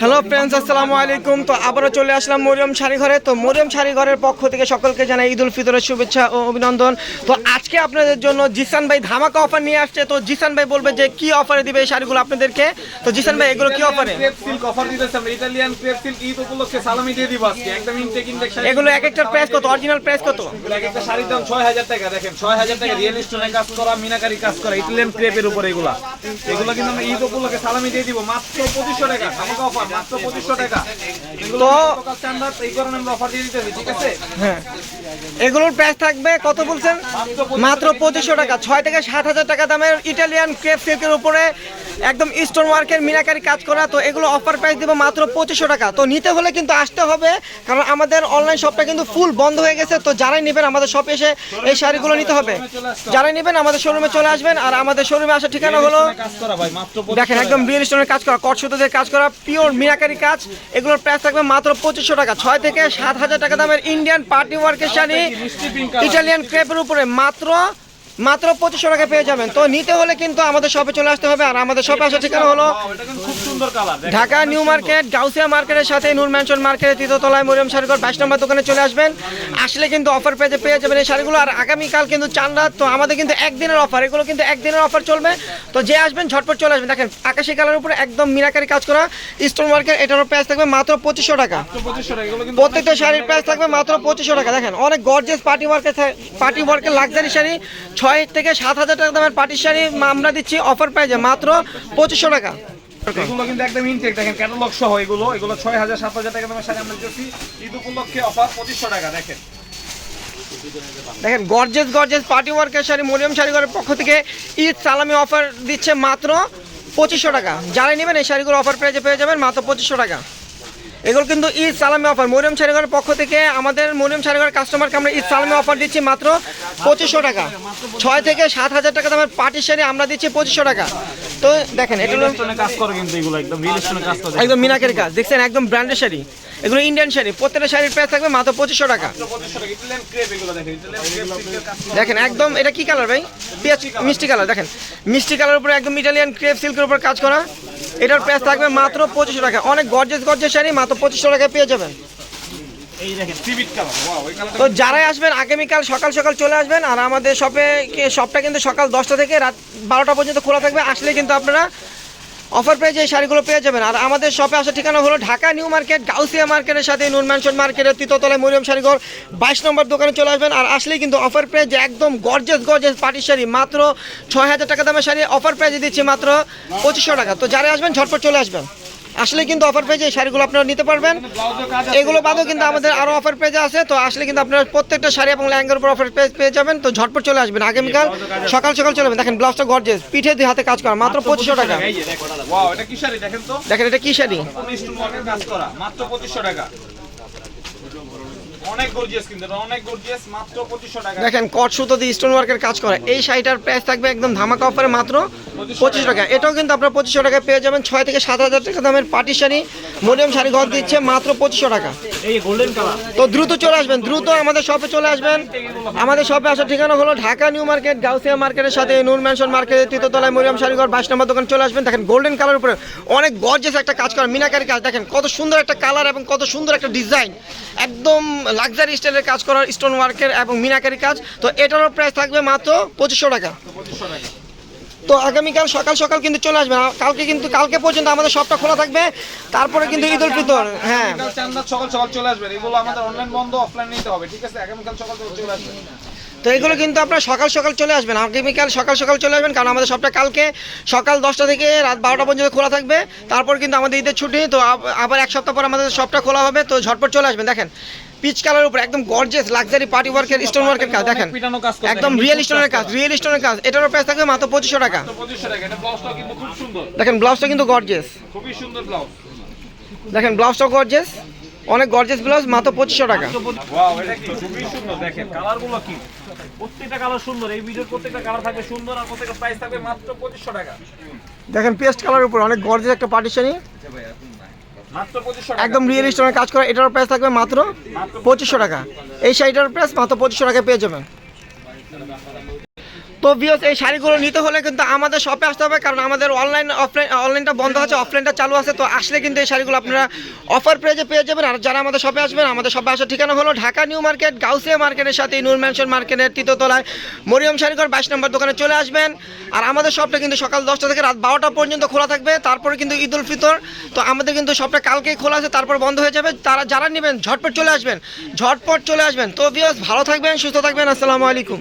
Hello friends আসসালামু আলাইকুম তো আবারও চলে আসলাম মরিয়ম শাড়ি ঘরে তো মরিয়ম শাড়ি ঘরের পক্ষ থেকে সকলকে জানাই ঈদ উল ফিতরের শুভেচ্ছা ও অভিনন্দন। তো আজকে আপনাদের জন্য জিসান ভাই ধামাকা অফার নিয়ে আসছে। তো জিসান ভাই বলবে যে কি অফারে দিবে এই শাড়িগুলো আপনাদেরকে? তো জিসান ভাই এগুলো কি অফারে ইতালিয়ান ক্রেপ সিল্ক ঈদ উপলক্ষে সালামি দিয়ে দিব আজকে। একদম ইনটেক ইনটেক শাড়ি। এগুলো এক একটার প্রাইস কত? অরিজিনাল প্রাইস কত? এক একটা শাড়ির দাম ছয় হাজার টাকা। দেখেন ছয় হাজার টাকা রিয়েল স্টোনে কাজ করা মিনাকারি কাজ করা ইটালিয়ান ক্রেপের উপরে এগুলা। এগুলো কিন্তু আমরা ঈদ উপলক্ষে সালামি দিয়ে দিব। মাত্র পঁচিশশো টাকা। অফার মাত্র পঁচিশশো টাকা। এগুলো স্ট্যান্ডার্ড এই কারণে আমরা অফার দিয়ে দিতেছি ঠিক আছে? হ্যাঁ। এগুলোর প্রাইস থাকবে কত বলছেন? মাত্র পঁচিশশো টাকা। ছয় থেকে সাত হাজার টাকা দামের ইটালিয়ান ক্রেপ সিল্কের উপরে একদম স্টোন ওয়ার্কের মিনাকারি কাজ করা তো এগুলো অফার প্রাইস দেবো মাত্র পঁচিশশো টাকা। তো নিতে হলে কিন্তু আসতে হবে কারণ আমাদের অনলাইন শপটা কিন্তু ফুল বন্ধ হয়ে গেছে তো যারাই নেবেন আমাদের শপে এসে এই শাড়িগুলো নিতে হবে। যারাই নেবেন আমাদের শোরুমে চলে আসবেন আর আমাদের শোরুমে আসার ঠিকানা হলো দেখেন একদম রিয়েল স্টোনের কাজ করা কট সুতোদের কাজ করা পিওর মিনাকারি কাজ। এগুলোর প্রাইস থাকবে মাত্র পঁচিশশো টাকা। ছয় থেকে সাত হাজার টাকা দামের ইন্ডিয়ান পার্টি ওয়ার্কের শাড়ি। ইটালিয়ান ক্রেপের উপরে মাত্র মাত্র পঁচিশশো টাকা পেয়ে যাবেন। তো নিতে হলে কিন্তু আমাদের শপে চলে আসতে হবে। আর আমাদের শপে আসার ঠিকানা হলো ঢাকা নিউ মার্কেট গাউসিয়া মার্কেটের সাথে নূর ম্যানশন মার্কেটের তৃতীয়তলায় মরিয়ম শাড়িঘর বাইশ নম্বর দোকানে চলে আসবেন। আসলে কিন্তু অফার পেয়ে পেয়ে যাবেন এই শাড়িগুলো। আর আগামীকাল কিন্তু চান রাত তো আমাদের কিন্তু একদিনের অফার এগুলো কিন্তু একদিনের অফার চলবে। তো যে আসবেন ঝটপট চলে আসবেন। দেখেন আকাশি কালার উপরে একদম মিনাকারি কাজ করা স্টোন মার্কেট এটারও প্রাইস থাকবে মাত্র পঁচিশশো টাকা। প্রত্যেকটা শাড়ির প্রাইস থাকবে মাত্র পঁচিশশো টাকা। দেখেন অনেক গর্জেস পার্টি ওয়ার্কের পার্টি ওয়ার্কের লাক্সারি শাড়ি ছয় থেকে সাত হাজার টাকা দামের পার্টি শাড়ি আমরা দিচ্ছি অফার প্রাইজে মাত্র পঁচিশশো টাকা। এগুলো কিন্তু একদম ইনটেক দেখেন ক্যাটালগ সহ এগুলো এগুলো ছয় হাজার সাত হাজার টাকা দামের শাড়ি আমরা দিচ্ছি ঈদ উপলক্ষে অফার পঁচিশশো টাকা দেখেন। দেখেন গর্জেস গর্জেস পার্টি ওয়ার্কের শাড়ি মরিয়ম শাড়িঘরের পক্ষ থেকে ঈদ সালামি অফার দিচ্ছে মাত্র পঁচিশশো টাকা। যারা নেবেন এই শাড়িগুলো অফার প্রাইজে পেয়ে যাবেন মাত্র পঁচিশশো টাকা। এগুলো কিন্তু ঈদ সালামি অফার। মরিয়ম শাড়িঘরের পক্ষ থেকে আমাদের মরিয়ম শাড়িঘরের কাস্টমারকে আমরা ঈদ সালামি অফার দিচ্ছি মাত্র পঁচিশশো টাকা। ছয় থেকে সাত হাজার টাকা দামের পার্টি শাড়ি আমরা দিচ্ছি পঁচিশশো টাকা। তো দেখেন এটা একদম মিনাকের কাজ। দেখছেন একদম ব্র্যান্ডের শাড়ি। এগুলো ইন্ডিয়ান শাড়ি। প্রত্যেকটা শাড়ির প্রাইস থাকবে মাত্র পঁচিশশো টাকা। দেখেন একদম এটা কি কালার ভাই? পেঁয়াজ মিষ্টি কালার দেখেন মিষ্টি কালার উপরে একদম ইটালিয়ান ক্রেপ সিল্কের উপর কাজ করা। এটার প্রাইস থাকবে মাত্র পঁচিশশো টাকা। অনেক গর্জেস গর্জেস শাড়ি মাত্র পঁচিশশো টাকায় পেয়ে যাবেন। তো যারাই আসবেন আগামীকাল সকাল সকাল চলে আসবেন আর আমাদের শপে শপটা কিন্তু সকাল দশটা থেকে রাত বারোটা পর্যন্ত খোলা থাকবে। আসলে কিন্তু আপনারা অফার পেয়ে এই শাড়িগুলো পেয়ে যাবেন। আর আমাদের শপে আসা ঠিকানা হলো ঢাকা নিউ মার্কেট, গাউসিয়া মার্কেটের সাথে নুন ম্যানশন মার্কেটের তৃতীয়তলায় মরিয়ম শাড়িঘর বাইশ নম্বর দোকানে চলে আসবেন। আর আসলেই কিন্তু অফার প্রাইজ একদম গর্জেস গর্জেস পাটির শাড়ি। মাত্র ছয় হাজার টাকা দামের শাড়ি অফার প্রাইজে দিচ্ছি মাত্র পঁচিশশো টাকা। তো যারা আসবেন, ঝটপট চলে আসবেন। আসলে কিন্তু অফার পেজে এই শাড়িগুলো আপনারা নিতে পারবেন। এগুলো বাদেও কিন্তু আমাদের আরও অফার পেজে আছে তো আসলে কিন্তু আপনারা প্রত্যেকটা শাড়ি এবং ল্যাঙ্গের উপর অফার পেজ পেয়ে যাবেন তো ঝটপট চলে আসবেন। আগামীকাল সকাল সকাল চলে আসবেন। দেখেন ব্লাউজটা গর্জেস পিঠে দিয়ে হাতে কাজ করা মাত্র পঁচিশশো টাকা। এই যে দেখো ওয়াও এটা কি শাড়ি দেখেন এটা কি শাড়ি? মাত্র পঁচিশশো টাকা। অনেক গর্জিয়াস কিন্তু অনেক গর্জিয়াস মাত্র পঁচিশশো টাকা। দেখেন কট সুতো দিয়ে স্টোন ওয়ার্কের কাজ করা। এই শাড়িটার প্রাইস থাকবে একদম ধামাকা অফারে মাত্র পঁচিশ টাকা। এটাও কিন্তু আপনার পঁচিশশো টাকায় পেয়ে যাবেন ছয় থেকে সাত হাজার টাকা দামের পাটি শাড়ি। মরিয়ম শাড়ি ঘর দিচ্ছে মাত্র পঁচিশশো টাকা। এই গোল্ডেন কালার তো দ্রুত চলে আসবেন দ্রুত আমাদের শপে চলে আসবেন। আমাদের শপে আসার ঠিকানা হলো ঢাকা নিউ মার্কেট গাউসিয়া মার্কেটের সাথে নূর ম্যানশন মার্কেটের তৃতীয়তলায় মরিয়াম শাড়িঘর বাইশ নম্বর দোকান চলে আসবেন। দেখেন গোল্ডেন কালার উপরে অনেক গর্জেস একটা কাজ করা। মিনাকারি কাজ। দেখেন কত সুন্দর একটা কালার এবং কত সুন্দর একটা ডিজাইন একদম লাক্সারি স্টাইলের কাজ করার স্টোন ওয়ার্কের এবং মিনাকারি কাজ। তো এটারও প্রাইস থাকবে মাত্র পঁচিশশো টাকা। তো আগামীকাল সকাল সকাল কিন্তু চলে আসবেন আর কালকে কিন্তু কালকে পর্যন্ত আমাদের শপটা খোলা থাকবে। তারপরে কিন্তু ঈদ উল ফিতর হ্যাঁ। সকাল সকাল চলে আসবেন এগুলো আমাদের অনলাইন বন্ধ অফলাইন নিতে হবে ঠিক আছে? আগামীকাল সকাল সকাল চলে আসবেন তো এগুলো কিন্তু আপনার সকাল সকাল চলে আসবেন। আগামীকাল সকাল সকাল চলে আসবেন কারণ আমাদের সবটা কালকে সকাল দশটা থেকে রাত বারোটা পর্যন্ত খোলা থাকবে। তারপর কিন্তু আমাদের ঈদের ছুটি তো আবার এক সপ্তাহ পর আমাদের সবটা খোলা হবে তো ঝটপট চলে আসবেন। দেখেন পিচ কালার উপর একদম গর্জেস লাক্সারি পার্টি ওয়ার্কের স্টোন ওয়ার্কের কাজ দেখেন একদম রিয়েল স্টোনের কাজ রিয়েল স্টোনের কাজ। এটারও প্রাইস থাকবে মাত্র পঁচিশশো টাকা। ব্লাউজটা দেখেন ব্লাউজটা কিন্তু গর্জেস খুবই সুন্দর ব্লাউজ দেখেন ব্লাউজটাও গর্জেস অনেক গর্জেস ব্লাউজ মাত্র পঁচিশশো টাকা। ওয়াও এটা কি? খুবই সুন্দর। দেখেন কালারগুলো কি? প্রত্যেকটা কালার সুন্দর। এই ভিডিওর প্রত্যেকটা কালার থাকবে সুন্দর আর প্রত্যেকটা প্রাইস থাকবে মাত্র পঁচিশশো টাকা। দেখেন পেস্ট কালার উপর অনেক গর্জেস একটা পার্টিশনই একদম রিয়েল স্টোনের কাজ করা এটার প্রাইস থাকবে মাত্র পঁচিশশো টাকা। এই শাড়িটার প্রাইস মাত্র পঁচিশশো টাকায় পেয়ে যাবেন। তো বিয়স এই শাড়িগুলো নিতে হলে কিন্তু আমাদের শপে আসতে হবে, কারণ আমাদের অনলাইন অফলাইন অনলাইনটা বন্ধ আছে অফলাইনটা চালু আছে, তো আসলে কিন্তু এই শাড়িগুলো আপনারা অফার প্রাইজে পেয়ে যাবেন। আর যারা আমাদের শপে আসবেন, আমাদের শপে আসার ঠিকানা হলো ঢাকা নিউ মার্কেট, গাউসিয়া মার্কেটের সাথে নূর ম্যানশন মার্কেটের তৃতীয়তলায় মরিয়ম শাড়িঘর বাইশ নম্বর দোকানে চলে আসবেন। আর আমাদের শপটা কিন্তু সকাল দশটা থেকে রাত বারোটা পর্যন্ত খোলা থাকবে, তারপরে কিন্তু ঈদ উল ফিতর। তো আমাদের কিন্তু শপটা কালকেই খোলা আছে, তারপর বন্ধ হয়ে যাবে। তারা, যারা নেবেন, ঝটপট চলে আসবেন, ঝটপট চলে আসবেন। তো বিয়স ভালো থাকবেন, সুস্থ থাকবেন, আসসালামু আলাইকুম।